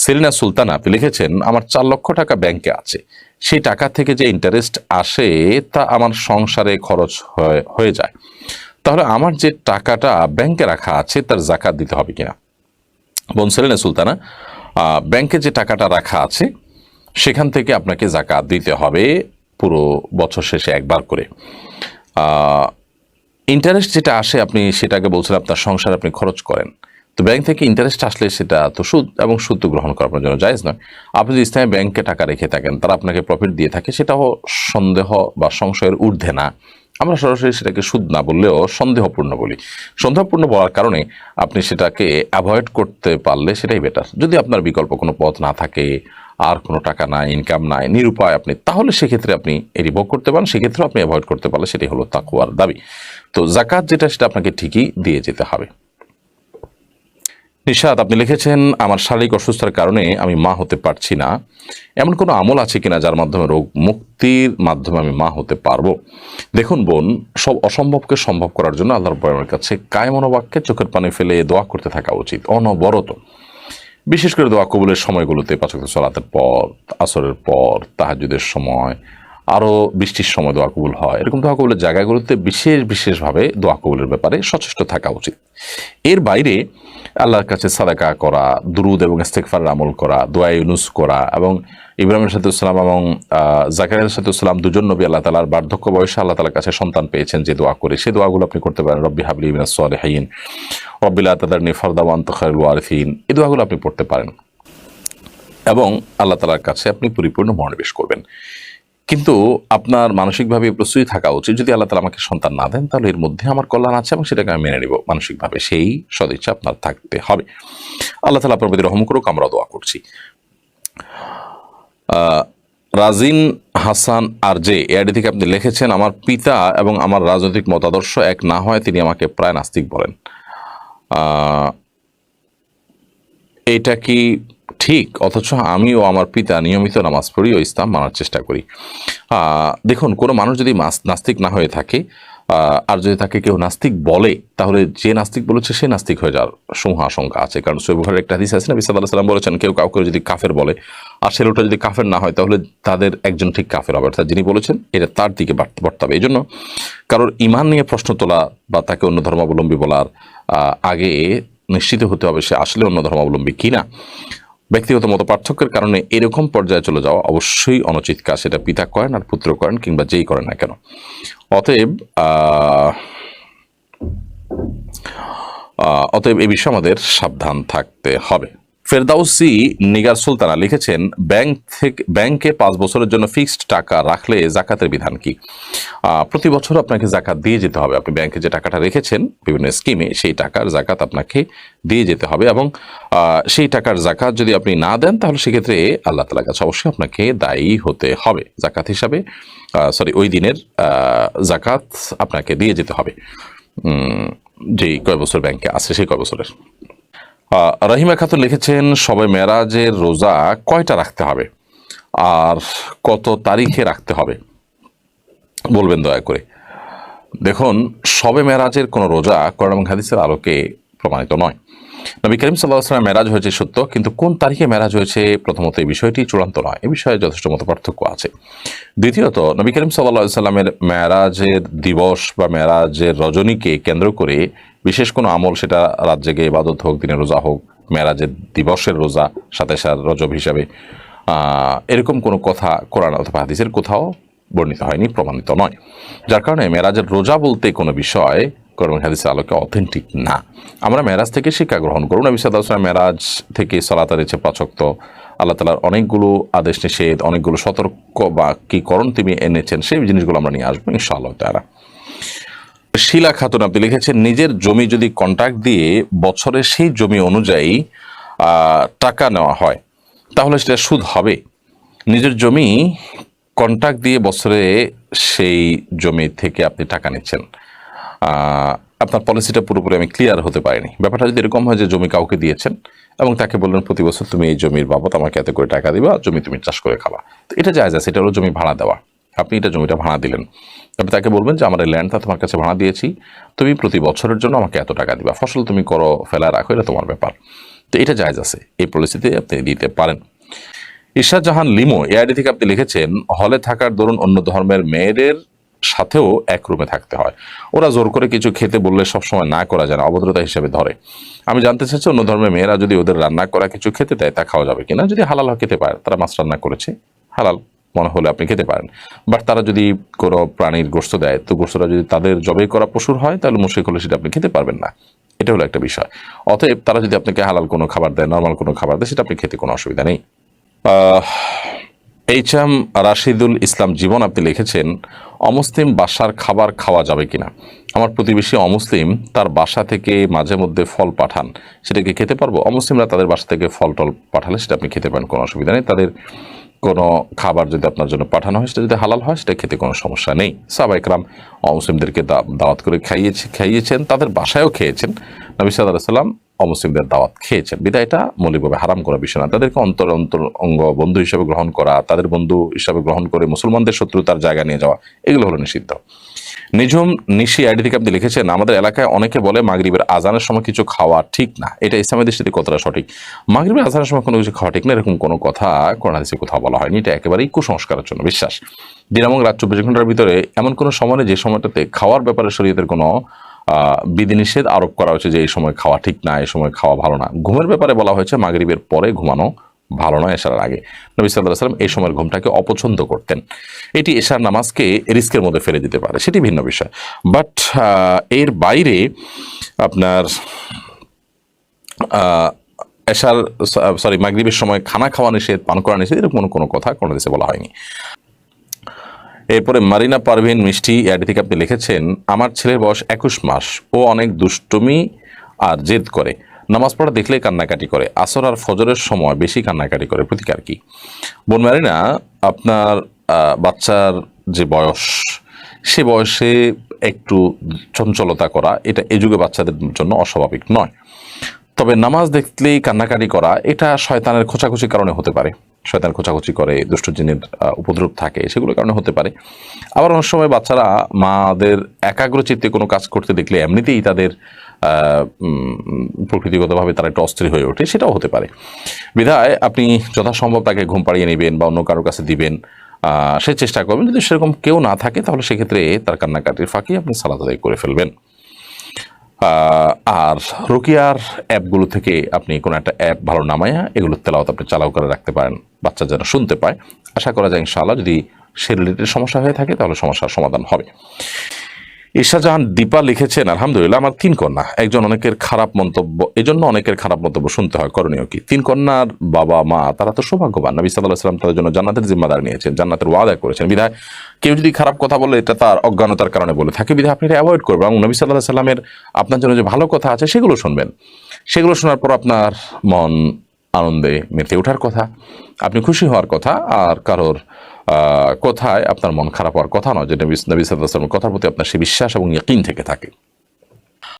সেলিনা সুলতানা, আপনি লিখেছেন, আমার চার লক্ষ টাকা ব্যাংকে আছে। সেই টাকা থেকে যে ইন্টারেস্ট আসে, তা আমার সংসারে খরচ হয়ে- যায়। তাহলে আমার যে টাকাটা ব্যাংকে রাখা আছে, তার জাকাত দিতে হবে কিনা? বোন সেলিনা সুলতানা ব্যাংকে যে টাকাটা রাখা আছে, সেখান থেকে আপনাকে জাকাত দিতে হবে পুরো বছর শেষে একবার করে। ইন্টারেস্ট যেটা আসে, আপনি সেটাকে বলছেন আপনার সংসার আপনি খরচ করেন। তো ব্যাংক থেকে ইন্টারেস্ট আসলে সেটা তো সুদ এবং সুদ তো গ্রহণ করা আপনার জন্য জায়েজ নয়। আপনি যদি ইসলামী ব্যাংকে টাকা রেখে থাকেন, তারা আপনাকে প্রফিট দিয়ে থাকে, সেটাও সন্দেহ বা সংশয়ের ঊর্ধ্বে না। আমরা সরাসরি সেটাকে সুদ না বললেও সন্দেহপূর্ণ বলি। সন্দেহপূর্ণ বলার কারণে আপনি সেটাকে অ্যাভয়েড করতে পারলে সেটাই বেটার যদি আপনার বিকল্প কোনো পথ না থাকে, আর কোনো টাকা নাই ইনকাম নাই, নিরুপায় আপনি, তাহলে সেক্ষেত্রে আপনি এটি ভোগ করতে পারেন, সেক্ষেত্রেও আপনি অ্যাভয়েড করতে পারলে সেটাই হলো তাকুয়ার দাবি। তো জাকাত যেটা, সেটা আপনাকে ঠিকই দিয়ে যেতে হবে। নিশাদ আপনি লিখেছেন, আমার শারীরিক অসুস্থতার কারণে আমি মা হতে পারছি না। এমন কোনো আমল আছে কিনা যার মাধ্যমে রোগ মুক্তির মাধ্যমে আমি মা হতে পারব? দেখুন বোন, সব অসম্ভবকে সম্ভব করার জন্য আল্লাহর রব্বুল কাছে কায় মনোবাক্যে চোখের পানি ফেলে দোয়া করতে থাকা উচিত, অনবরত। বিশেষ করে দোয়া কবুলের সময়গুলোতে পাচক সলাতের পর, আসরের পর তাহাজুদের সময় আরও বৃষ্টির সময় দোয়া কবুল হয়। এরকম দোয়া কবুলের জায়গাগুলোতে বিশেষ, বিশেষভাবে দোয়া কবুলের ব্যাপারে সচেষ্ট থাকা উচিত। এর বাইরে আল্লাহর কাছে সাদাকা করা, দুরুদ এবং ইস্তেকফার আমল করা, দোয়া ইউনুস করা এবং ইব্রাহিম সাদুসালাম এবং জাকারিয়া সাদুসালাম দুজন নবী আল্লাহ তালার বার্ধক্য বয়সে আল্লাহ তালার কাছে সন্তান পেয়েছেন যে দোয়া করে। সেই দোয়াগুলো আপনি করতে পারেন, রব্বি হাবলি মিনাস সালেহিন রব্বিল্লা তাদারনি ফরদাওয়ান তখারুল ওয়ারিফিন এই দোয়াগুলো আপনি পড়তে পারেন। এবং আল্লাহ তালার কাছে আপনি পরিপূর্ণ মনোনিবেশ করবেন। কিন্তু আপনার মানসিকভাবে প্রস্তুতি থাকা উচিত। যদি আল্লাহ তালা আমাকে সন্তান না দেন, তাহলে এর মধ্যে আমার কল্যাণ আছে এবং সেটাকে আমি মেনে নেব মানসিকভাবে। সেই সদিচ্ছা আপনার থাকতে হবে। আল্লাহ তালা আপনার প্রতি রহম করুক, আমরা দোয়া করছি। রাজিন হাসান আর যে এআইডি থেকে আপনি লিখেছেন, আমার পিতা এবং আমার রাজনৈতিক মতাদর্শ এক না হয়, তিনি আমাকে প্রায় নাস্তিক বলেন। এটা কি ঠিক, অথচ আমি ও আমার পিতা নিয়মিত নামাজ পড়ি ও ইসলাম মানার চেষ্টা করি। দেখুন, কোনো মানুষ যদি নাস্তিক না হয়ে থাকে আর যদি তাকে কেউ নাস্তিক বলে, তাহলে যে নাস্তিক বলেছে সে নাস্তিক হয়ে যাওয়ার সমূহ আশঙ্কা আছে। কারণ সৈবুখারের একটা হাদিস আছে না বিসাল্লাহ সাল্লাম বলেছেন, কেউ কাউকে যদি কাফের বলে, আর সে লোকটা যদি কাফের না হয়, তাহলে তাদের একজন ঠিক কাফের হবে। অর্থাৎ যিনি বলেছেন, এটা তার দিকে বাড়তে হবে এই জন্য কারোর ইমান নিয়ে প্রশ্ন তোলা বা তাকে অন্য ধর্মাবলম্বী বলার আগে নিশ্চিত হতে হবে, সে আসলে অন্য ধর্মাবলম্বী কিনা। ব্যক্তিগত মতো পার্থক্যের কারণে এরকম পর্যায়ে চলে যাওয়া অবশ্যই অনুচিত কাজ। সেটা পিতা করেন আর পুত্র করেন কিংবা যেই করেন না কেন। অতএব অতএব এ বিষয়ে আমাদের সাবধান থাকতে হবে। ফেরদাউসি নিগার সুলতানা লিখেছেন, ব্যাংক থেকে, ব্যাংকে পাঁচ বছরের জন্য ফিক্সড টাকা রাখলে জাকাতের বিধান কি? প্রতি বছর আপনাকে জাকাত দিয়ে যেতে হবে। আপনি ব্যাংকে যে টাকাটা রেখেছেন, বিভিন্ন স্কিমে সেই টাকার জাকাত আপনাকে দিয়ে যেতে হবে এবং সেই টাকার জাকাত যদি আপনি না দেন, তাহলে সেক্ষেত্রে আল্লাহ তালার কাছে অবশ্যই আপনাকে দায়ী হতে হবে। জাকাত হিসাবে সরি ওই দিনের জাকাত আপনাকে দিয়ে যেতে হবে। যেই কয় বছর ব্যাংকে আছে, সেই কয় বছরের? রহিমা খাতুন লিখেছেন, সবে মেরাজের রোজা কয়টা রাখতে হবে? আর কত তারিখে রাখতে হবে? বলবেন দয়া করে। দেখুন, সবে মেরাজের কোনো রোজা এবং হাদিসের আলোকে প্রমাণিত নয়। নবী করিম সাল্লাহ সাল্লাম মেরাজ হয়েছে সত্য, কিন্তু কোন তারিখে মেরাজ হয়েছে প্রথমত এই বিষয়টি চূড়ান্ত নয়। এ বিষয়ে যথেষ্ট মত পার্থক্য আছে। দ্বিতীয়ত, নবী করিম সাল্লাহ সাল্লামের মেরাজের দিবস বা মেরাজের রজনীকে কেন্দ্র করে বিশেষ কোনো আমল সেটা রাত জেগে ইবাদত হোক, দিনের রোজা হোক মেরাজের দিবসের রোজা সাথে সার রজব হিসাবে এরকম কোনো কথা কোরআন অথবা হাদিসের কোথাও বর্ণিত হয়নি, প্রমাণিত নয়। যার কারণে মেরাজের রোজা বলতে কোনো বিষয় কোরআন হাদিসের আলোকে অথেন্টিক না। আমরা মেরাজ থেকে শিক্ষা গ্রহণ করুন নবী সাদা মেরাজ থেকে সলাতা রয়েছে পাচক্ত, আল্লাহ তালার অনেকগুলো আদেশ নিষেধ, অনেকগুলো সতর্ক বা কি করণ তিনি এনেছেন, সেই জিনিসগুলো আমরা নিয়ে আসব ইনশাআল্লাহ তারা শিলা খাতুন আপনি লিখেছেন, নিজের জমি যদি কন্ট্রাক্ট দিয়ে বছরে সেই জমি অনুযায়ী টাকা নেওয়া হয়, তাহলে সেটা সুদ হবে। নিজের জমি কন্ট্রাক্ট দিয়ে বছরে সেই জমি থেকে আপনি টাকা নিচ্ছেন। আপনার পলিসিটা পুরোপুরি আমি ক্লিয়ার হতে পারিনি। ব্যাপারটা যদি এরকম হয় যে জমি কাউকে দিয়েছেন এবং তাকে বললেন প্রতি বছর তুমি এই জমির বাবদ আমাকে এত করে টাকা দিবা, জমি তুমি চাষ করে খাবা। তো এটা যায় আছে, এটা হলো জমি ভাড়া দেওয়া। আপনি এটা জমিটা ভাড়া দিলেন। আপনি তাকে বলবেন যে, আমার এই ল্যান্ডটা তোমার কাছে ভাড়া দিয়েছি। তুমি প্রতি বছরের জন্য আমাকে এত টাকা দিবা। ফসল তুমি করো, ফেলা, রাখো, এটা তোমার ব্যাপার। তো এটা জায়জ আছে। এই পলিসিতে আপনি দিতে পারেন। ঈশা জাহান লিমো, এআইডি থেকে আপনি লিখেছেন, হলে থাকার দরুন অন্য ধর্মের মেয়েদের সাথেও এক রুমে থাকতে হয়। ওরা জোর করে কিছু খেতে বললে সবসময় না করা যায় না, অভদ্রতা হিসেবে ধরে। আমি জানতে চাচ্ছি অন্য ধর্মের মেয়েরা যদি ওদের রান্না করা কিছু খেতে দেয়, তা খাওয়া যাবে কিনা? যদি হালাল খেতে পারে। তারা মাছ রান্না করেছে। হালাল। মনে হলে আপনি খেতে পারেন। বাট তারা যদি কোনো প্রাণীর গোস্ত দেয়, তো গোস্তটা যদি তাদের জবে করা পশুর হয়, তাহলে মুশরিক হলে সেটা আপনি খেতে পারবেন না। এটা হলো একটা বিষয়। অতএব তারা যদি আপনাকে হালাল কোনো খাবার দেয় নর্মাল কোনো খাবার দেয়, সেটা আপনি খেতে কোনো অসুবিধা নেই। এইচ এম রাশিদুল ইসলাম জীবন আপনি লিখেছেন, অমুসলিম বাসার খাবার খাওয়া যাবে কিনা? আমার প্রতিবেশী অমুসলিম তার বাসা থেকে মাঝে মধ্যে ফল পাঠান। সেটাকে খেতে পারব? অমুসলিমরা তাদের বাসা থেকে ফল টল পাঠালে সেটা আপনি খেতে পারেন, কোনো অসুবিধা নেই। তাদের কোনো খাবার যদি আপনার জন্য পাঠানো হয়, সেটা যদি হালাল হয়, সেটা খেতে কোনো সমস্যা নেই। সাবাইকরাম অমুসলিমদেরকে দাওয়াত করে খাইয়েছে, খাইয়েছেন, তাদের বাসায়ও খেয়েছেন। নবী সাল্লাহ সাল্লাম অমুসলিমদের দাওয়াত খেয়েছেন। বিদায় এটা মৌলিকভাবে হারাম করা বিষয় না। তাদেরকে অন্তর অন্তর অঙ্গ বন্ধু হিসেবে গ্রহণ করা, তাদের বন্ধু হিসাবে গ্রহণ করে মুসলমানদের শত্রু তার জায়গা নিয়ে যাওয়া, এগুলো হলো নিষিদ্ধ। নিঝুম নিশি আইডি থেকে আপনি লিখেছেন, আমাদের এলাকায় অনেকে বলে মাগরিবের আজানের সময় কিছু খাওয়া ঠিক না। এটা ইসলামের দৃষ্টিতে কতটা সঠিক? মাগরিবের আজানের সময় কোনো কিছু খাওয়া ঠিক না, এরকম কোনো কথা কোরআন হাদিসে কোথাও বলা হয়নি। এটা একেবারেই কুসংস্কারের জন্য বিশ্বাস। দিন রাত চব্বিশ ঘণ্টার ভিতরে এমন কোনো সময় যে সময়টাতে খাওয়ার ব্যাপারে শরীয়তের কোনো বিধিনিষেধ আরোপ করা হয়েছে যে এই সময় খাওয়া ঠিক না, এই সময় খাওয়া ভালো না। ঘুমের ব্যাপারে বলা হয়েছে মাগরিবের পরে ঘুমানো ভালো নয় এশার আগে। নবী সাল্লাহ সাল্লাম এই সময়ের ঘুমটাকে অপছন্দ করতেন। এটি এশার নামাজকে রিস্কের মধ্যে ফেলে দিতে পারে, সেটি ভিন্ন বিষয়। বাট এর বাইরে আপনার এশার সরি, মাগরিবের সময় খানা খাওয়া নিষেধ, পান করা নিষেধ, এরকম কোনো কথা কোনো দেশে বলা হয়নি। এরপরে মারিনা পারভিন মিষ্টি অ্যাড থেকে আপনি লিখেছেন, আমার ছেলের বয়স একুশ মাস, ও অনেক দুষ্টুমি আর জেদ করে। নামাজ পড়া দেখলে কান্নাকাটি করে। আসর আর ফজরের সময় বেশি কান্নাকাটি করে। প্রতিকার কি? বোন মারিনা, আপনার বাচ্চার যে বয়স, সে বয়সে একটু চঞ্চলতা করা, এটা এ যুগে বাচ্চাদের জন্য অস্বাভাবিক নয়। তবে নামাজ দেখলেই কান্নাকাটি করা, এটা শয়তানের খোঁচাখুচির কারণে হতে পারে। শয়তান খোঁচাখুচি করে, দুষ্ট জিনের উপদ্রব থাকে, সেগুলোর কারণে হতে পারে। আবার অনেক সময় বাচ্চারা মাদের একাগ্র চিত্তে কোনো কাজ করতে দেখলে এমনিতেই তাদের প্রকৃতিগতভাবে তারা একটু অস্থির হয়ে ওঠে, সেটাও হতে পারে। বিধায় আপনি যথাসম্ভব তাকে ঘুম পাড়িয়ে নেবেন বা অন্য কারোর কাছে দিবেন সে চেষ্টা করবেন। যদি সেরকম কেউ না থাকে, তাহলে সেক্ষেত্রে তার কান্নাকাটির ফাঁকি আপনি সালাদ করে ফেলবেন। আর রুকিয়ার অ্যাপগুলো থেকে আপনি কোনো একটা অ্যাপ ভালো নামায়া এগুলো তেলাও আপনি চালাও করে রাখতে পারেন, বাচ্চা যেন শুনতে পায়। আশা করা যায় ইনশাআল্লাহ যদি সে রিলেটেড সমস্যা হয়ে থাকে তাহলে সমস্যার সমাধান হবে। ঈশাজাহান দীপা লিখেছেন, আলহামদুলিল্লাহ, আমার তিন কন্যা। একজন অনেকের খারাপ মন্তব্য, এজন্য অনেকের খারাপ মন্তব্য শুনতে হয়, করণীয় কি? তিন কন্যার বাবা, মা, তারা তো সৌভাগ্যবান। নবী সাল্লাহ তাদের জন্য জান্নাতের জিম্মাদার নিয়েছেন, জান্নাতের ওয়াদা করেছেন। বিধায় কেউ যদি খারাপ কথা বলে, এটা তার অজ্ঞানতার কারণে বলে থাকে। বিধায় আপনি এটা অ্যাভয়েড করবেন এবং নবী সাল্লাহ সাল্লামের আপনার জন্য যে ভালো কথা আছে, সেগুলো শুনবেন। সেগুলো শোনার পর আপনার মন আনন্দে মেতে ওঠার কথা, আপনি খুশি হওয়ার কথা, আর কারোর কথায়? আপনার মন খারাপ হওয়ার কথা নয়। যে নবী নবী সাল্লাহ আসলামের কথার প্রতি আপনার সে বিশ্বাস এবং ইয়কিন থেকে থাকে।